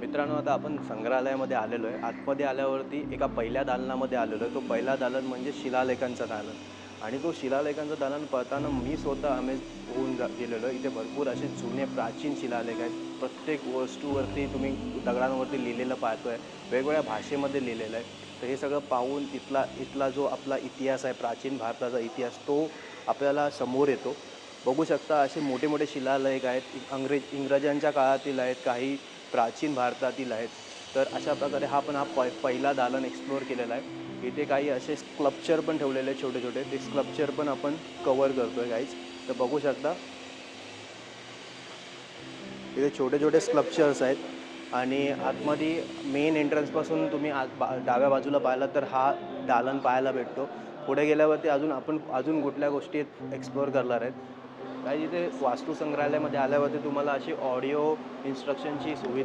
मित्रांनो आता आपण संग्रहालयामध्ये आलेलो आहे. आतमध्ये आल्यावरती एका पहिल्या दालनामध्ये आलेलो आहे. तो पहिला दालन म्हणजे शिलालेखांचं दालन. आणि तो शिलालेखांचं दालन पळताना मी स्वतः अमेज होऊन जा गेलेलो आहे. इथे भरपूर असे जुने प्राचीन शिलालेख आहेत. प्रत्येक वस्तूवरती तुम्ही दगडांवरती लिहिलेलं पाहतो आहे वेगवेगळ्या भाषेमध्ये लिहिलेलं आहे. तर हे सगळं पाहून इथला इथला जो आपला इतिहास आहे प्राचीन भारताचा इतिहास तो आपल्याला समोर येतो. बघू शकता असे मोठे मोठे शिलालेख आहेत. अंग्रेज इंग्रजांच्या काळातील आहेत. काही प्राचीन भारतातील आहेत. तर अशा प्रकारे हा पण हा प पहिला दालन एक्सप्लोअर केलेला आहे. इथे काही असे स्क्लप्चर पण ठेवलेले आहेत छोटे छोटे ते स्क्लप्चर पण आपण कवर करतो आहे काहीच तर बघू शकता. इथे छोटे छोटे स्क्लप्चर्स आहेत. आणि आतमध्ये मेन एंट्रन्सपासून तुम्ही आत बा डाव्या बाजूला पाहिला तर हा दालन पाहायला भेटतो. पुढे गेल्यावरती अजून आपण अजून कुठल्या गोष्टी एक्सप्लोअर करणार आहेत. काही इथे वास्तू संग्रहालयामध्ये आल्यावरती तुम्हाला अशी ऑडिओ इन्स्ट्रक्शनची सुविधा